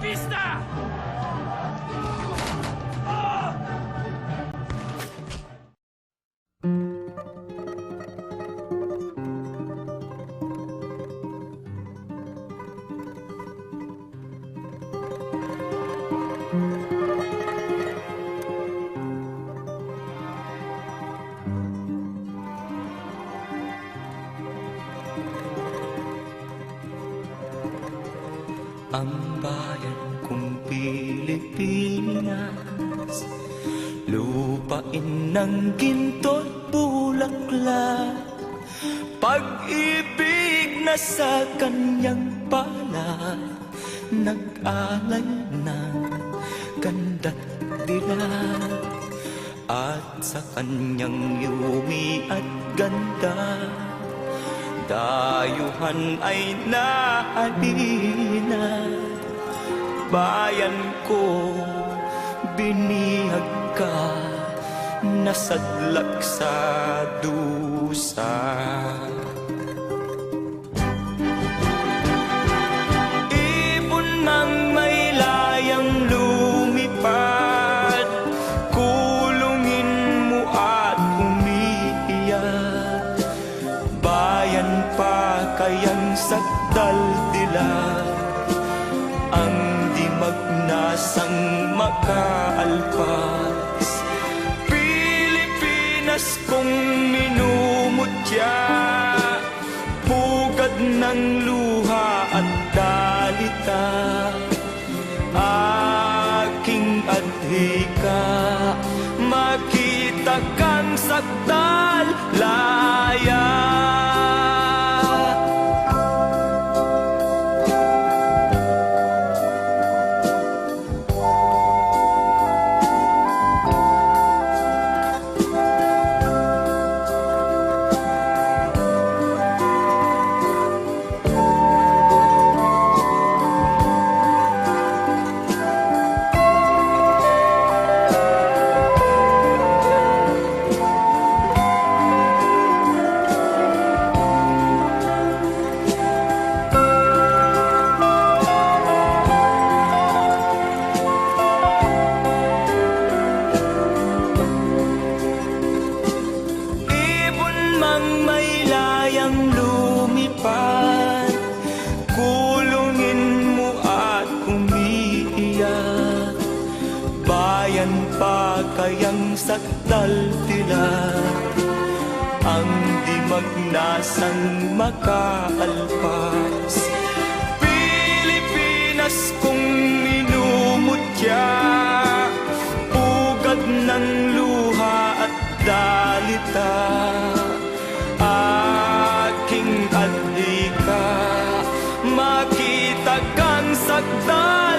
vista! Ang bayan kong Pilipinas Lupain ng ginto't bulaklak. Pag-ibig na sa kanyang palad Nag-alay ng ganda't dilag At sa kanyang yumi at ganda Dayuhan ay naalina Bayan ko, binihag ka Nasadlak sa dusa kayang sakdal dilag Ang di magnasang makaalpas. Pilipinas kong minumutya. Pugad ng luha at dalita Aking adhika Makita kang sakdal laya mang may layang lumipad Kulungin mo at umiiyak. Bayan pa kayang sakdal tila. Ang di magnasang makaalpas. Pilipinas kong minumutya. Pugad ng luha at dalita makita kang saktan.